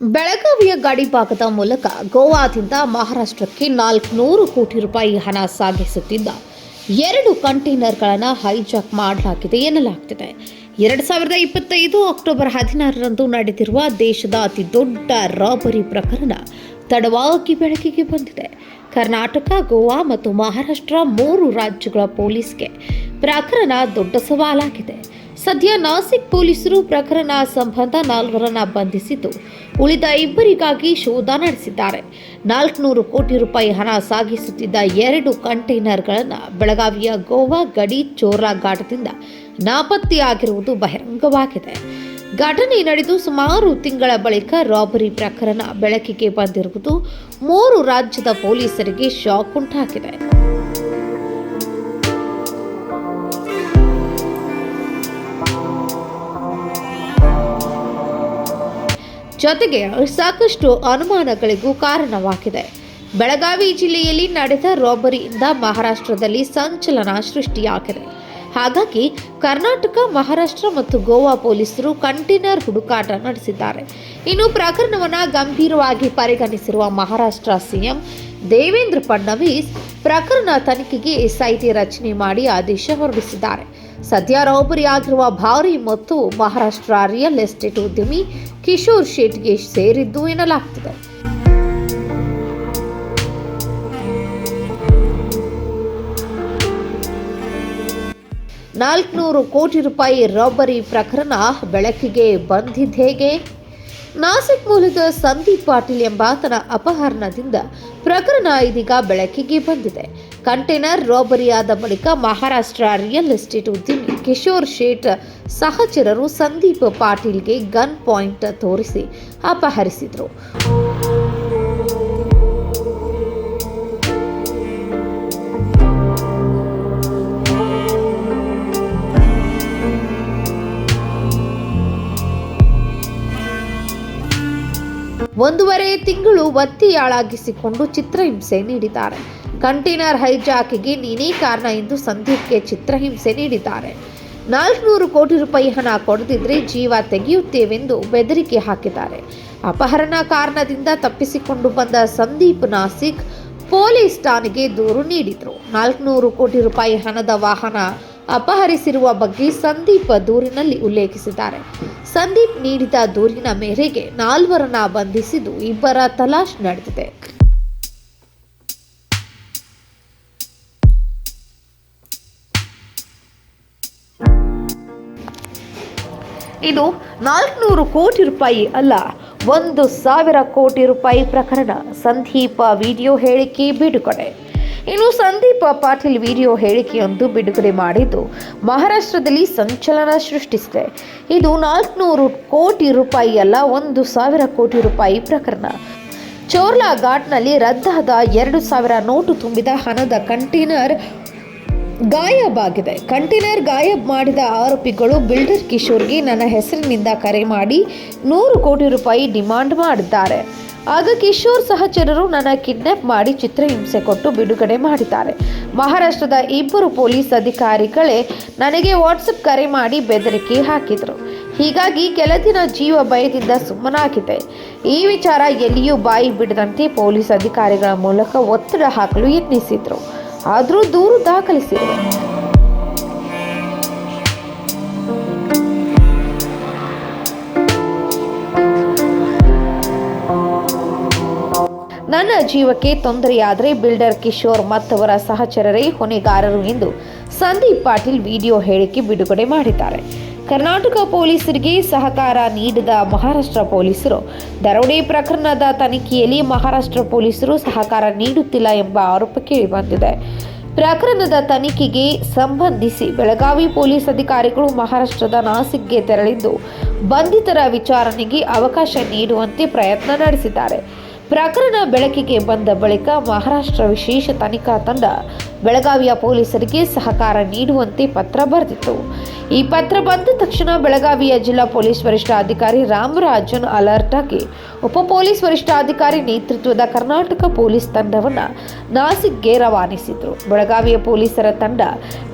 ಬೆಳಗಾವಿಯ ಗಡಿಭಾಗದ ಮೂಲಕ ಗೋವಾದಿಂದ ಮಹಾರಾಷ್ಟ್ರಕ್ಕೆ ನಾಲ್ಕುನೂರು ಕೋಟಿ ರೂಪಾಯಿ ಹಣ ಸಾಗಿಸುತ್ತಿದ್ದ ಎರಡು ಕಂಟೈನರ್ಗಳನ್ನು ಹೈಜಾಕ್ ಮಾಡಲಾಗಿದೆ ಎನ್ನಲಾಗ್ತಿದೆ. ಎರಡು ಸಾವಿರದ ಇಪ್ಪತ್ತೈದು ಅಕ್ಟೋಬರ್ ಹದಿನಾರರಂದು ನಡೆದಿರುವ ದೇಶದ ಅತಿ ದೊಡ್ಡ ರಾಬರಿ ಪ್ರಕರಣ ತಡವಾಗಿ ಬೆಳಕಿಗೆ ಬಂದಿದೆ. ಕರ್ನಾಟಕ, ಗೋವಾ ಮತ್ತು ಮಹಾರಾಷ್ಟ್ರ ಮೂರು ರಾಜ್ಯಗಳ ಪೊಲೀಸ್ಗೆ ಪ್ರಕರಣ ದೊಡ್ಡ ಸವಾಲಾಗಿದೆ. ಸದ್ಯ ನಾಸಿಕ್ ಪೊಲೀಸರು ಪ್ರಕರಣ ಸಂಬಂಧ ನಾಲ್ವರನ್ನ ಬಂಧಿಸಿದ್ದು, ಉಳಿದ ಇಬ್ಬರಿಗಾಗಿ ಶೋಧ ನಡೆಸಿದ್ದಾರೆ. ನಾಲ್ಕುನೂರು ಕೋಟಿ ರೂಪಾಯಿ ಹಣ ಸಾಗಿಸುತ್ತಿದ್ದ ಎರಡು ಕಂಟೈನರ್ಗಳನ್ನು ಬೆಳಗಾವಿಯ ಗೋವಾ ಗಡಿ ಚೋರಾ ಘಾಟದಿಂದ ನಾಪತ್ತೆಯಾಗಿರುವುದು ಬಹಿರಂಗವಾಗಿದೆ. ಘಟನೆ ನಡೆದು ಸುಮಾರು ತಿಂಗಳ ಬಳಿಕ ರಾಬರಿ ಪ್ರಕರಣ ಬೆಳಕಿಗೆ ಬಂದಿರುವುದು ಮೂರು ರಾಜ್ಯದ ಪೊಲೀಸರಿಗೆ ಶಾಕ್ ಉಂಟಾಗಿದೆ. ಜೊತೆಗೆ ಸಾಕಷ್ಟು ಅನುಮಾನಗಳಿಗೂ ಕಾರಣವಾಗಿದೆ. ಬೆಳಗಾವಿ ಜಿಲ್ಲೆಯಲ್ಲಿ ನಡೆದ ರಾಬರಿಯಿಂದ ಮಹಾರಾಷ್ಟ್ರದಲ್ಲಿ ಸಂಚಲನ ಸೃಷ್ಟಿಯಾಗಿದೆ. ಹಾಗಾಗಿ ಕರ್ನಾಟಕ, ಮಹಾರಾಷ್ಟ್ರ ಮತ್ತು ಗೋವಾ ಪೊಲೀಸರು ಕಂಟೈನರ್ ಹುಡುಕಾಟ ನಡೆಸಿದ್ದಾರೆ. ಇನ್ನು ಪ್ರಕರಣವನ್ನು ಗಂಭೀರವಾಗಿ ಪರಿಗಣಿಸಿರುವ ಮಹಾರಾಷ್ಟ್ರ ಸಿಎಂ ದೇವೇಂದ್ರ ಫಡ್ನವೀಸ್ ಪ್ರಕರಣ ತನಿಖೆಗೆ ಎಸ್ಐಟಿ ರಚನೆ ಮಾಡಿ ಆದೇಶ ಹೊರಡಿಸಿದ್ದಾರೆ. ಸದ್ಯ ರಾಬರಿ ಆಗಿರುವ ಭಾರಿ ಮತ್ತು ಮಹಾರಾಷ್ಟ್ರ ರಿಯಲ್ ಎಸ್ಟೇಟ್ ಉದ್ಯಮಿ ಕಿಶೋರ್ ಶೆಟ್ಗೆ ಸೇರಿದ್ದು ಎನ್ನಲಾಗ್ತಿದೆ. ನಾಲ್ಕುನೂರು ಕೋಟಿ ರೂಪಾಯಿ ರಾಬರಿ ಪ್ರಕರಣ ಬೆಳಕಿಗೆ ಬಂದಿದ್ದೇಗೆ ನಾಸಿಕ್ ಮೂಲದ ಸಂದೀಪ್ ಪಾಟೀಲ್ ಎಂಬಾತನ ಅಪಹರಣದಿಂದ ಪ್ರಕರಣ ಇದೀಗ ಬೆಳಕಿಗೆ ಬಂದಿದೆ. ಕಂಟೈನರ್ ರಾಬರಿಯಾದ ಬಳಿಕ ಮಹಾರಾಷ್ಟ್ರ ರಿಯಲ್ ಎಸ್ಟೇಟ್ ಉದ್ಯಮಿ ಕಿಶೋರ್ ಶೇಟ್ ಸಹಚರರು ಸಂದೀಪ್ ಪಾಟೀಲ್ಗೆ ಗನ್ ಪಾಯಿಂಟ್ ತೋರಿಸಿ ಅಪಹರಿಸಿದರು. ಒಂದೂವರೆ ತಿಂಗಳು ಒತ್ತಿಯಾಳಾಗಿಸಿಕೊಂಡು ಚಿತ್ರಹಿಂಸೆ ನೀಡಿದ್ದಾರೆ. ಕಂಟೈನರ್ ಹೈಜಾಕಿಗೆ ನೀನೇ ಕಾರಣ ಎಂದು ಸಂದೀಪ್ಗೆ ಚಿತ್ರಹಿಂಸೆ ನೀಡಿದ್ದಾರೆ. ನಾಲ್ಕುನೂರು ಕೋಟಿ ರೂಪಾಯಿ ಹಣ ಕೊಡದಿದ್ರೆ ಜೀವ ತೆಗೆಯುತ್ತೇವೆಂದು ಬೆದರಿಕೆ ಹಾಕಿದ್ದಾರೆ. ಅಪಹರಣ ಕಾರಣದಿಂದ ತಪ್ಪಿಸಿಕೊಂಡು ಬಂದ ಸಂದೀಪ್ ನಾಸಿಕ್ ಪೊಲೀಸ್ ಠಾಣೆಗೆ ದೂರು ನೀಡಿದರು. ನಾಲ್ಕುನೂರು ಕೋಟಿ ರೂಪಾಯಿ ಹಣದ ವಾಹನ ಅಪಹರಿಸಿರುವ ಬಗ್ಗೆ ಸಂದೀಪ್ ದೂರಿನಲ್ಲಿ ಉಲ್ಲೇಖಿಸಿದ್ದಾರೆ. ಸಂದೀಪ್ ನೀಡಿದ ದೂರಿನ ಮೇರೆಗೆ ನಾಲ್ವರನ್ನ ಬಂಧಿಸಿದ್ದು ಇಬ್ಬರ ತಲಾಶ್ ನಡೆದಿದೆ. ಇದು ನಾಲ್ಕುನೂರು ಕೋಟಿ ರೂಪಾಯಿ ಅಲ್ಲ, ಒಂದು ಸಾವಿರ ಕೋಟಿ ರೂಪಾಯಿ ಪ್ರಕರಣ. ಸಂದೀಪ ವಿಡಿಯೋ ಹೇಳಿಕೆ ಬಿಡುಗಡೆ. ಇನ್ನು ಸಂದೀಪ ಪಾಟೀಲ್ ವಿಡಿಯೋ ಹೇಳಿಕೆಯೊಂದು ಬಿಡುಗಡೆ ಮಾಡಿದ್ದು ಮಹಾರಾಷ್ಟ್ರದಲ್ಲಿ ಸಂಚಲನ ಸೃಷ್ಟಿಸಿದೆ. ಇದು ನಾಲ್ಕುನೂರು ಕೋಟಿ ರೂಪಾಯಿ ಅಲ್ಲ, ಒಂದು ಸಾವಿರ ಕೋಟಿ ರೂಪಾಯಿ ಪ್ರಕರಣ. ಚೋರ್ಲಾ ಘಾಟ್ನಲ್ಲಿ ರದ್ದಾದ ಎರಡು ಸಾವಿರ ನೋಟು ತುಂಬಿದ ಹಣದ ಕಂಟೈನರ್ ಗಾಯಬಾಗಿದೆ. ಕಂಟೈನರ್ ಗಾಯಬ್ ಮಾಡಿದ ಆರೋಪಿಗಳು ಬಿಲ್ಡರ್ ಕಿಶೋರ್ಗೆ ನನ್ನ ಹೆಸರಿನಿಂದ ಕರೆ ಮಾಡಿ ನೂರು ಕೋಟಿ ರೂಪಾಯಿ ಡಿಮಾಂಡ್ ಮಾಡಿದ್ದಾರೆ. ಆಗ ಕಿಶೋರ್ ಸಹಚರರು ನನ್ನ ಕಿಡ್ನಾಪ್ ಮಾಡಿ ಚಿತ್ರಹಿಂಸೆ ಕೊಟ್ಟು ಬಿಡುಗಡೆ ಮಾಡಿದ್ದಾರೆ. ಮಹಾರಾಷ್ಟ್ರದ ಇಬ್ಬರು ಪೊಲೀಸ್ ಅಧಿಕಾರಿಗಳೇ ನನಗೆ ವಾಟ್ಸಪ್ ಕರೆ ಮಾಡಿ ಬೆದರಿಕೆ ಹಾಕಿದರು. ಹೀಗಾಗಿ ಕೆಲ ದಿನ ಜೀವ ಭಯದಿಂದ ಸುಮ್ಮನಾಗಿದೆ. ಈ ವಿಚಾರ ಎಲ್ಲಿಯೂ ಬಾಯಿ ಬಿಡದಂತೆ ಪೊಲೀಸ್ ಅಧಿಕಾರಿಗಳ ಮೂಲಕ ಒತ್ತಡ ಹಾಕಲು ಯತ್ನಿಸಿದ್ರು. ಆದರೂ ದೂರು ದಾಖಲಿಸಿದೆ. ನನ್ನ ಜೀವಕ್ಕೆ ತೊಂದರೆಯಾದರೆ ಬಿಲ್ಡರ್ ಕಿಶೋರ್ ಮತ್ತವರ ಸಹಚರರೇ ಹೊಣೆಗಾರರು ಎಂದು ಸಂದೀಪ್ ಪಾಟೀಲ್ ವಿಡಿಯೋ ಹೇಳಿಕೆ ಬಿಡುಗಡೆ ಮಾಡಿದ್ದಾರೆ. ಕರ್ನಾಟಕ ಪೊಲೀಸರಿಗೆ ಸಹಕಾರ ನೀಡಿದ ಮಹಾರಾಷ್ಟ್ರ ಪೊಲೀಸರು, ದರೋಡೆ ಪ್ರಕರಣದ ತನಿಖೆಯಲ್ಲಿ ಮಹಾರಾಷ್ಟ್ರ ಪೊಲೀಸರು ಸಹಕಾರ ನೀಡುತ್ತಿಲ್ಲ ಎಂಬ ಆರೋಪ ಕೇಳಿಬಂದಿದೆ. ಪ್ರಕರಣದ ತನಿಖೆಗೆ ಸಂಬಂಧಿಸಿ ಬೆಳಗಾವಿ ಪೊಲೀಸ್ ಅಧಿಕಾರಿಗಳು ಮಹಾರಾಷ್ಟ್ರದ ನಾಸಿಕ್ಗೆ ತೆರಳಿದ್ದು, ಬಂಧಿತರ ವಿಚಾರಣೆಗೆ ಅವಕಾಶ ನೀಡುವಂತೆ ಪ್ರಯತ್ನ ನಡೆಸಿದ್ದಾರೆ. ಪ್ರಕರಣ ಬೆಳಕಿಗೆ ಬಂದ ಬಳಿಕ ಮಹಾರಾಷ್ಟ್ರ ವಿಶೇಷ ತನಿಖಾ ತಂಡ ಬೆಳಗಾವಿಯ ಪೊಲೀಸರಿಗೆ ಸಹಕಾರ ನೀಡುವಂತೆ ಪತ್ರ ಬರೆದಿತ್ತು. ಈ ಪತ್ರ ಬಂದ ತಕ್ಷಣ ಬೆಳಗಾವಿಯ ಜಿಲ್ಲಾ ಪೊಲೀಸ್ ವರಿಷ್ಠಾಧಿಕಾರಿ ರಾಮರಾಜನ್ ಅಲರ್ಟ್ ಆಗಿ ಉಪ ಪೊಲೀಸ್ ವರಿಷ್ಠಾಧಿಕಾರಿ ನೇತೃತ್ವದ ಕರ್ನಾಟಕ ಪೊಲೀಸ್ ತಂಡವನ್ನು ನಾಸಿಕ್ಗೆ ರವಾನಿಸಿದ್ರು. ಬೆಳಗಾವಿಯ ಪೊಲೀಸರ ತಂಡ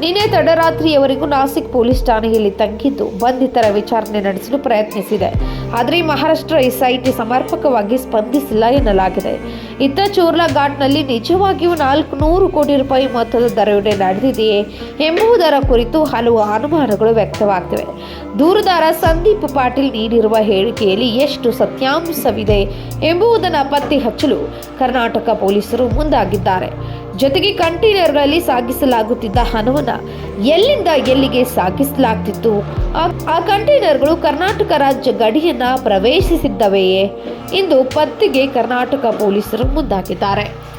ನಿನ್ನೆ ತಡರಾತ್ರಿಯವರೆಗೂ ನಾಸಿಕ್ ಪೊಲೀಸ್ ಠಾಣೆಯಲ್ಲಿ ತಂಗಿದ್ದು ಬಂಧಿತರ ವಿಚಾರಣೆ ನಡೆಸಲು ಪ್ರಯತ್ನಿಸಿದೆ. ಆದರೆ ಮಹಾರಾಷ್ಟ್ರ ಎಸ್ಐಟಿ ಸಮರ್ಪಕವಾಗಿ ಸ್ಪಂದಿಸಿಲ್ಲ ಎನ್ನಲಾಗಿದೆ. ಇತ್ತ ಚೋರ್ಲಾ ಘಾಟ್ನಲ್ಲಿ ನಿಜವಾಗಿಯೂ ನಾಲ್ಕು ನೂರು ಕೋಟಿ ರೂಪಾಯಿ ಮೊತ್ತದ ದರೋಡೆ ನಡೆದಿದೆಯೇ ಎಂಬುದರ ಕುರಿತು ಹಲವು ಅನುಮಾನಗಳು ವ್ಯಕ್ತವಾಗ್ತಿವೆ. ದೂರುದಾರ ಸಂದೀಪ್ ಪಾಟೀಲ್ ನೀಡಿರುವ ಹೇಳಿಕೆಯಲ್ಲಿ ಎಷ್ಟು ಸತ್ಯಾಂಶವಿದೆ ಎಂಬುದನ್ನು ಪತ್ತೆ ಹಚ್ಚಲು ಕರ್ನಾಟಕ ಪೊಲೀಸರು ಮುಂದಾಗಿದ್ದಾರೆ. ಜೊತೆಗೆ ಕಂಟೈನರ್ಗಳಲ್ಲಿ ಸಾಗಿಸಲಾಗುತ್ತಿದ್ದ ಹಣವನ್ನು ಎಲ್ಲಿಂದ ಎಲ್ಲಿಗೆ ಸಾಗಿಸಲಾಗ್ತಿತ್ತು? ಆ- ಕಂಟೈನರ್ಗಳು ಕರ್ನಾಟಕ ರಾಜ್ಯ ಗಡಿಯನ್ನ ಪ್ರವೇಶಿಸಿದ್ದವೆಯೇ? ಎಂದು ಪತ್ತೆಗೆ ಕರ್ನಾಟಕ ಪೊಲೀಸರು ಮುಂದಾಗಿದ್ದಾರೆ.